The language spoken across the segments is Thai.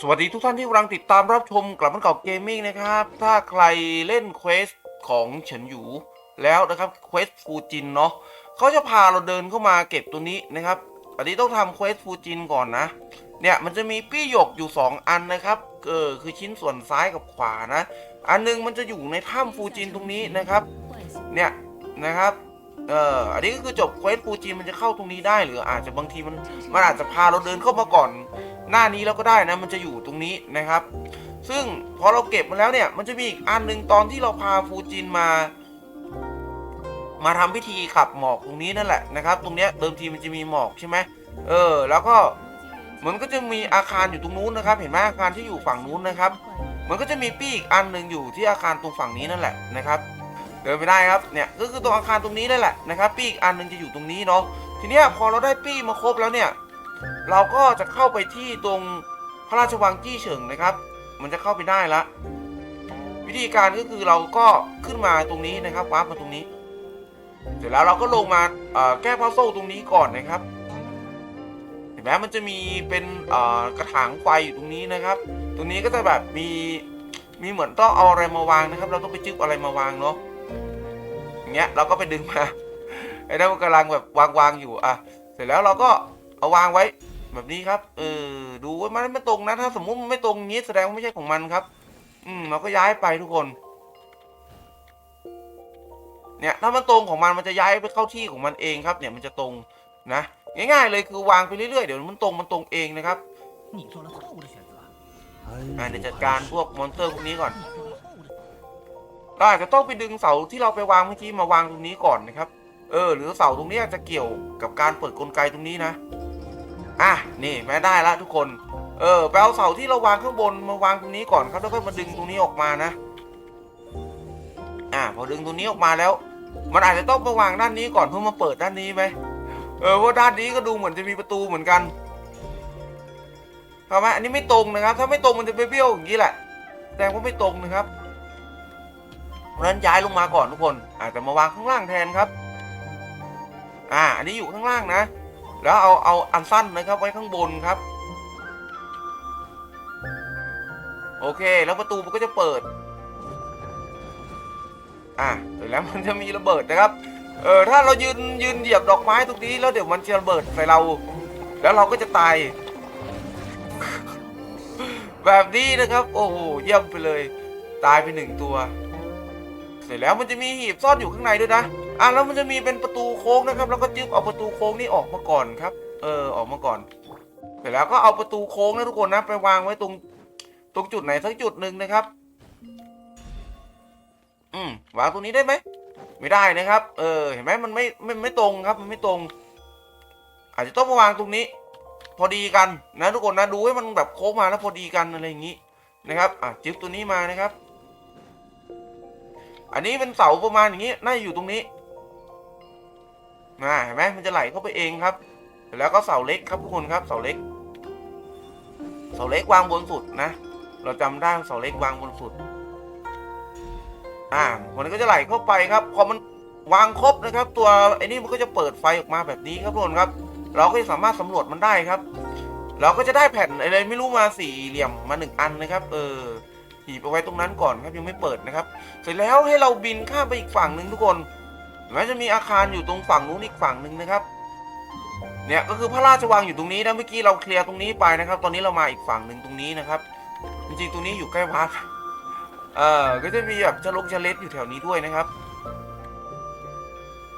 สวัสดีทุกท่านที่กำลังติดตามรับชมกลับมันเก่าเกมมิ่งนะครับ ถ้าใครเล่นเควสของเฉินหยูแล้วนะครับเควสฟูจินเนาะเขาจะพาเราเดินเข้ามาเก็บตัวนี้นะครับ อันนี้ต้องทำเควสฟูจินก่อนนะ เนี่ยมันจะมีปี้หยกอยู่ 2 อันนะครับเออคือชิ้นส่วนซ้ายกับขวานะ อันหนึงมันจะอยู่ในถ้ำฟูจินตรงนี้นะครับ เนี่ยนะครับเอออันนี้ก็คือจบเควสฟูจินมันจะเข้าตรงนี้ได้หรืออาจจะบางทีมันมันอาจจะพาเราเดินเข้ามาก่อน หน้านี้แล้วก็ได้นะ มันจะอยู่ตรงนี้นะครับ ซึ่งพอเราเก็บมาแล้วเนี่ย มันจะมีอีกอันหนึ่งตอนที่เราพาฟูจินมา มาทำพิธีขับหมอกตรงนี้นั่นแหละนะครับ ตรงเนี้ยเดิมทีมันจะมีหมอกใช่ไหมเออ แล้วก็มันก็จะมีอาคารอยู่ตรงนู้นนะครับ เห็นไหมอาคารที่อยู่ฝั่งนู้นนะครับ มันก็จะมีปีกอันหนึ่งอยู่ที่อาคารตรงฝั่งนี้นั่นแหละนะครับเดินไปได้ครับเนี่ยก็คือตรงอาคารตรงนี้นั่นแหละนะครับ ปีกอันหนึ่งจะอยู่ตรงนี้เนาะทีเนี้ยพอเราได้ปี้มาครบแล้วเนี่ย เราก็จะเข้าไปที่ตรงพระราชวังจี้เฉิงนะครับ มันจะเข้าไปได้ละวิธีการก็คือเราก็ขึ้นมาตรงนี้นะครับวาร์ปมาตรงนี้ เสร็จแล้วเราก็ลงมาแก้พัซโซลตรงนี้ก่อนนะครับ เห็นไหมมันจะมีเป็นกระถางไฟอยู่ตรงนี้นะครับ ตรงนี้ก็จะแบบมีมีเหมือนต้องเอาอะไรมาวางนะครับ เราต้องไปจึ๊บอะไรมาวางเนาะอย่างเงี้ยเราก็ไปดึงมาไอ้นั่นกำลังแบบวางวางๆอยู่อะเสร็จแล้วเราก็ เอาวางไว้ แบบนี้ครับ เออ ดูว่ามันไม่ตรงนะ ถ้าสมมุติมันไม่ตรงนี้แสดงว่าไม่ใช่ของมันครับ อืมเราก็ย้ายไปทุกคน เนี่ย ถ้ามันตรงของมันมันจะย้ายไปเข้าที่ของมันเองครับ เนี่ยมันจะตรงนะ ง่ายๆเลยคือวางไปเรื่อยๆเดี๋ยวมันตรงมันตรงเองนะครับอ่เดี๋ยวจัดการพวกมอนสเตอร์พวกนี้ก่อนเราอาจจะต้องไปดึงเสาที่เราไปวางเมื่อกี้มาวางตรงนี้ก่อนนะครับ เออ หรือเสาตรงนี้อาจจะเกี่ยวกับการเปิดกลไกตรงนี้นะ อะนี่แม่ได้แล้วทุกคน เออไปเอาเสาที่เราวางข้างบนมาวางตรงนี้ก่อนครับแล้วก็มาดึงตรงนี้ออกมานะ อ่าพอดึงตรงนี้ออกมาแล้ว มันอาจจะต้องมาวางด้านนี้ก่อนเพื่อมาเปิดด้านนี้ไหมเออเพราะด้านนี้ก็ดูเหมือนจะมีประตูเหมือนกันเข้าไหมอันนี้ไม่ตรงนะครับ ถ้าไม่ตรงมันจะไปเบี้ยวอย่างนี้แหละแสดงว่าไม่ตรงนะครับเพราะนั้นย้ายลงมาก่อนทุกคนอาจจะมาวางข้างล่างแทนครับ อ่า อันนี้อยู่ข้างล่างนะ แล้วเอาเอาอันสั้นนะครับไว้ข้างบนครับ โอเค แล้วประตูมันก็จะเปิด อ่าเสร็จแล้วมันจะมีระเบิดนะครับ เออถ้าเรายืนยืนเหยียบดอกไม้ตรงนี้แล้วเดี๋ยวมันจะระเบิดใส่เรา แล้วเราก็จะตาย แบบนี้นะครับ โอ้โหเยี่ยมไปเลย ตายไปหนึ่งตัว เสร็จแล้วมันจะมีหีบซ่อนอยู่ข้างในด้วยนะ อะแล้วมันจะมีเป็นประตูโค้งนะครับ แล้วก็จึ๊บเอาประตูโค้งนี่ออกมาก่อนครับ เออออกมาก่อน เสร็จแล้วก็เอาประตูโค้งนะทุกคนนะไปวางไว้ตรงตรงจุดไหนสักจุดหนึ่งนะครับ อืมวางตรงนี้ได้ไหมไม่ได้นะครับ เออ เห็นไหมมันไม่ไม่ไม่ตรงครับ มันไม่ตรง อาจจะต้องมาวางตรงนี้ พอดีกันนะทุกคนนะดูให้มันแบบโค้งมาแล้วพอดีกันอะไรอย่างนี้นะครับ อะจึ๊บตัวนี้มานะครับ อันนี้เป็นเสาประมาณอย่างนี้ น่าจะอยู่ตรงนี้ นะเห็นไหมมันจะไหลเข้าไปเองครับ แล้วก็เสาเล็กครับทุกคนครับเสาเล็ก เสาเล็กวางบนสุดนะ เราจำได้เสาเล็กวางบนสุด อ่า มันก็จะไหลเข้าไปครับ พอมันวางครบนะครับ ตัวไอ้นี่มันก็จะเปิดไฟออกมาแบบนี้ครับทุกคนครับ เราก็จะสามารถสำรวจมันได้ครับ เราก็จะได้แผ่นอะไรไม่รู้มาสี่เหลี่ยมมาหนึ่งอันนะครับ เออหีบเอาไว้ตรงนั้นก่อนครับยังไม่เปิดนะครับ เสร็จแล้วให้เราบินข้ามไปอีกฝั่งหนึ่งทุกคน เห็นไหมจะมีอาคารอยู่ตรงฝั่งนู้นอีกฝั่งหนึ่งนะครับ เนี่ยก็คือพระราชวังอยู่ตรงนี้นะเมื่อกี้เราเคลียร์ตรงนี้ไปนะครับ ตอนนี้เรามาอีกฝั่งหนึ่งตรงนี้นะครับ จริงๆตรงนี้อยู่ใกล้วัดเออก็จะมีแบบชะลงชะเล็ดอยู่แถวนี้ด้วยนะครับ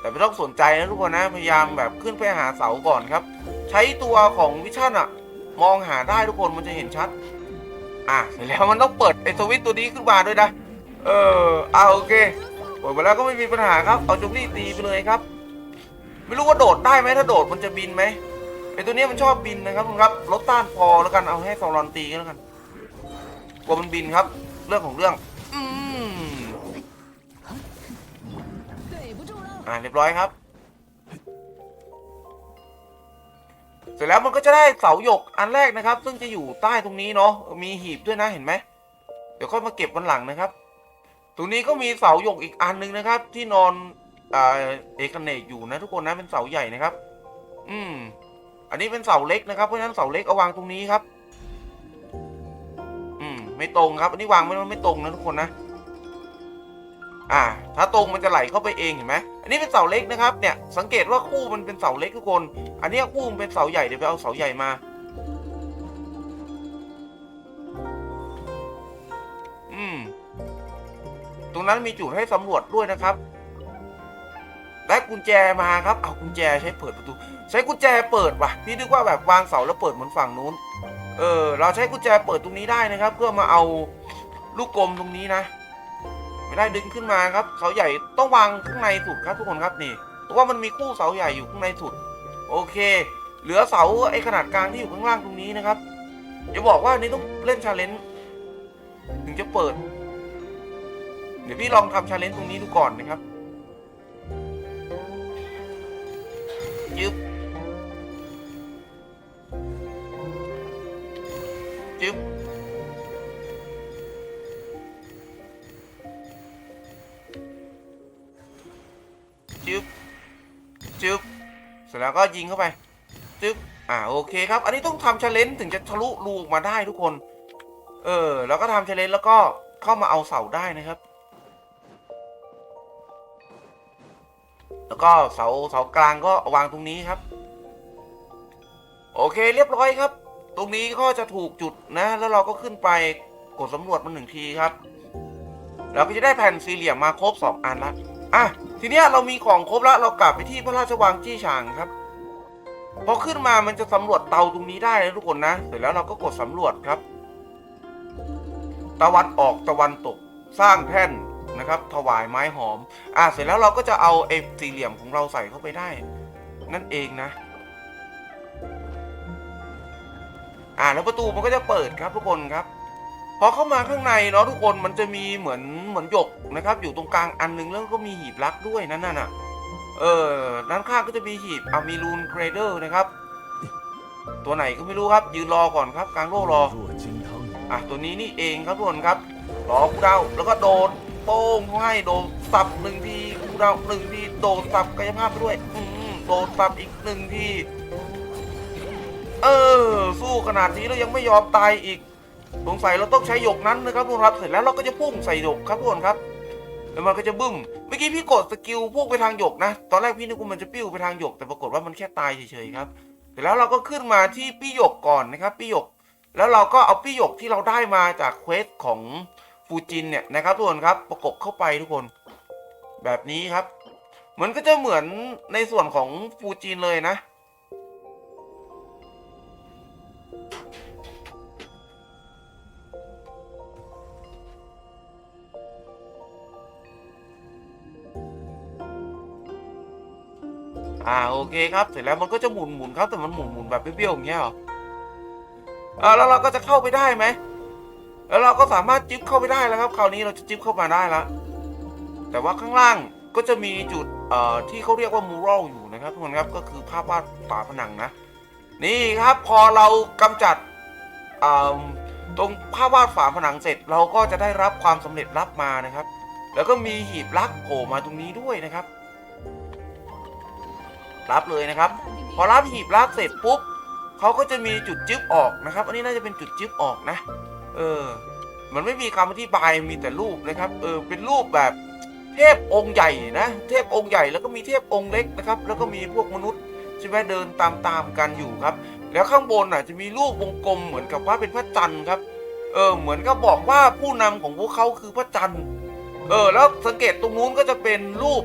แต่ไม่ต้องสนใจนะทุกคนนะ พยายามแบบขึ้นไปหาเสาก่อนครับ ใช้ตัวของวิชั่นอะมองหาได้ทุกคนมันจะเห็นชัด อะเสร็จแล้วมันต้องเปิดไอ้สวิตตัวนี้ขึ้นมาด้วยนะ เออเอาโอเค โดดมาแล้วก็ไม่มีปัญหาครับ เอาจุกนี่ตีไปเลยครับ ไม่รู้ว่าโดดได้ไหมถ้าโดดมันจะบินไหมไอตัวนี้มันชอบบินนะครับคุณครับลดต้านพอแล้วกันเอาให้ซอรอนตีกันแล้วกันกลัวมันบินครับ เรื่องของเรื่องอ่าเรียบร้อยครับ เสร็จแล้วมันก็จะได้เสาหยกอันแรกนะครับ ซึ่งจะอยู่ใต้ตรงนี้เนาะมีหีบด้วยนะเห็นไหมเดี๋ยวค่อยมาเก็บวันหลังนะครับ ตรงนี้ก็มีเสาหยกอีกอันหนึงนะครับ ที่นอนอ่าเอกเนกอยู่นะทุกคนนะเป็นเสาใหญ่นะครับ อืม อันนี้เป็นเสาเล็กนะครับเพราะฉะนั้นเสาเล็กเอาวางตรงนี้ครับ อืม ไม่ตรงครับ อันนี้วางไม่ไม่ตรงนะทุกคนนะอ่า ถ้าตรงมันจะไหลเข้าไปเองเห็นไหมอันนี้เป็นเสาเล็กนะครับ เนี่ย สังเกตว่าคู่มันเป็นเสาเล็กทุกคน อันนี้คู่มันเป็นเสาใหญ่เดี๋ยวไปเอาเสาใหญ่มา นั้นมีจุดให้สำรวจด้วยนะครับได้กุญแจมาครับ เอากุญแจใช้เปิดประตู ใช้กุญแจเปิดว่ะ พี่นึกว่าแบบวางเสาแล้วเปิดเหมือนฝั่งนู้น เออ เราใช้กุญแจเปิดตรงนี้ได้นะครับ เพื่อมาเอาลูกกลมตรงนี้นะ ไม่ได้ดึงขึ้นมาครับ เสาใหญ่ต้องวางข้างในสุดครับทุกคนครับนี่เพราะว่ามันมีคู่เสาใหญ่อยู่ข้างในสุด โอเค เหลือเสาไอ้ขนาดกลางที่อยู่ข้างล่างตรงนี้นะครับอย่าบอกว่าอันนี้ต้องเล่นชาเลนจ์ถึงจะเปิด ดี๋ยวพี่ลองทำชาเลนจ์ตรงนี้ดูก่อนนะครับยึบจึ๊บจึ๊บจึ๊บเสร็จแล้วก็ยิงเข้าไปจึ๊บอ่าโอเคครับ อันนี้ต้องทำชาเลนจ์ถึงจะทะลุรูออกมาได้ทุกคน เออ แล้วก็ทำชาเลนจ์แล้วก็เข้ามาเอาเสาได้นะครับ แล้วก็เสาเสากลางก็วางตรงนี้ครับ โอเคเรียบร้อยครับ ตรงนี้ก็จะถูกจุดนะ แล้วเราก็ขึ้นไปกดสำรวจมันหนึ่งทีครับ เราก็จะได้แผ่นสี่เหลี่ยมมาครบ2อันละอะทีเนี้ยเรามีของครบแล้วเรากลับไปที่พระราชวังจี้ฉางครับพอขึ้นมามันจะสำรวจเตาตรงนี้ได้นะทุกคนนะ เสร็จแล้วเราก็กดสำรวจครับ ตะวันออกตะวันตก สร้างแท่น ครับถวายไม้หอม อ่าเสร็จแล้วเราก็จะเอาเอฟสี่เหลี่ยมของเราใส่เข้าไปได้ นั่นเองนะ อ่าแล้วประตูมันก็จะเปิดครับทุกคนครับพอเข้ามาข้างในเนาะทุกคนมันจะมีเหมือนเหมือนหยกนะครับ อยู่ตรงกลางอันนึงแล้วก็มีหีบลักด้วยนั่นน่ะเออด้านข้างก็จะมีหีบอมีลูนเกรเดอร์นะครับ ตัวไหนก็ไม่รู้ครับ ยืนรอก่อนครับกลางโลกรออะตัวนี้นี่เองครับทุกคนครับรอกูเดาแล้วก็โดน โป้งเขาให้โดนสับหนึ่งทีคูดาวหนึ่งทีโดนสับกายภาพไปด้วย อืมโดนสับอีกหนึ่งทีเออ สู้ขนาดนี้แล้วยังไม่ยอมตายอีกสงสัยเราต้องใช้หยกนั้นนะครับทุกคนครับเสร็จแล้วเราก็จะพุ่งใส่หยกครับทุกคนครับแล้วมันก็จะบึ้มเมื่อกี้พี่กดสกิลพุ่งไปทางหยกนะ ตอนแรกพี่นึกว่ามันจะปิ้วไปทางหยกแต่ปรากฏว่ามันแค่ตายเฉยๆครับเสร็จแล้วเราก็ขึ้นมาที่ปี้หยกก่อนนะครับปี้หยกแล้วเราก็เอาปี้หยกที่เราได้มาจากเควสของ ฟูจินเนี่ยนะครับทุกคนครับประกบเข้าไปทุกคน แบบนี้ครับเหมือนก็จะเหมือนในส่วนของฟูจินเลยนะ อ่าโอเคครับเสร็จแล้วมันก็จะหมุนหมุนครับแต่มันหมุนหมุนแบบเบี้ยวๆอย่างเงี้ยเหรออ่าแล้วเราก็จะเข้าไปได้ไหม แล้วเราก็สามารถจิ๊บเข้าไปได้แล้วครับ คราวนี้เราจะจิ๊บเข้ามาได้แล้วแต่ว่าข้างล่างก็จะมีจุดเอ่อที่เขาเรียกว่ามูรัลอยู่นะครับทุกคนครับก็คือภาพวาดฝาผนังนะ นี่ครับพอเรากำจัดอ่าตรงภาพวาดฝาผนังเสร็จ เราก็จะได้รับความสำเร็จรับมานะครับ แล้วก็มีหีบลักโผล่มาตรงนี้ด้วยนะครับ รับเลยนะครับ พอรับหีบลักเสร็จปุ๊บเขาก็จะมีจุดจึ๊บออกนะครับ อันนี้น่าจะเป็นจุดจึ๊บออกนะ เออ มันไม่มีคำอธิบายมีแต่รูปนะครับ เออ เป็นรูปแบบเทพองค์ใหญ่นะ เทพองค์ใหญ่แล้วก็มีเทพองค์เล็กนะครับ แล้วก็มีพวกมนุษย์ใช่ไหมเดินตามตามๆกันอยู่ครับ แล้วข้างบนอะจะมีรูปวงกลมเหมือนกับว่าเป็นพระจันทร์ครับ เออ เหมือนกับบอกว่าผู้นำของพวกเขาคือพระจันทร์ เออ แล้วสังเกตตรงนู้นก็จะเป็นรูป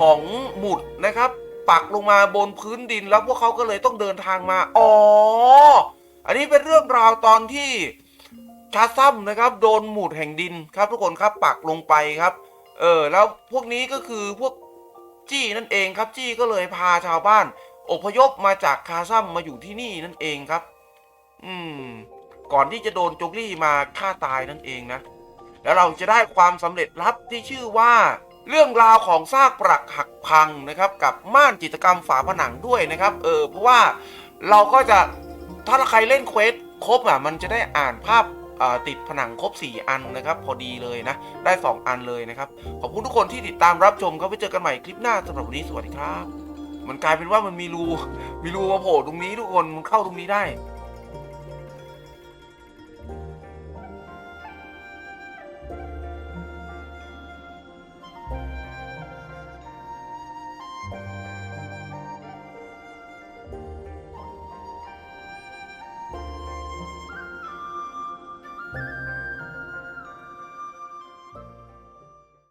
ของหมุดนะครับ ปักลงมาบนพื้นดินแล้วพวกเขาก็เลยต้องเดินทางมา อ๋อ อันนี้เป็นเรื่องราวตอนที่ ชาซัมนะครับ โดนหมุดแห่งดินครับ ทุกคนครับปักลงไปครับ เออแล้วพวกนี้ก็คือพวกจี้นั่นเองครับจี้ก็เลยพาชาวบ้าน อพยพมาจากคาซัมมาอยู่ที่นี่นั่นเองครับ อืม ก่อนที่จะโดนจกลี่มาฆ่าตายนั่นเองนะ แล้วเราจะได้ความสำเร็จลับที่ชื่อว่าเรื่องราวของซากปรักหักพังนะครับ กับม่านจิตรกรรมฝาผนังด้วยนะครับ เออเพราะว่าเราก็จะถ้าใครเล่นเควสครบอะมันจะได้อ่านภาพ ติดผนังครบ 4 อันนะครับ พอดีเลยนะ ได้ 2 อันเลยนะครับ ขอบคุณทุกคนที่ติดตามรับชมครับไว้เจอกันใหม่คลิปหน้าสำหรับวันนี้สวัสดีครับ มันกลายเป็นว่ามันมีรู มีรูมาโผล่ตรงนี้ทุกคนมันเข้าตรงนี้ได้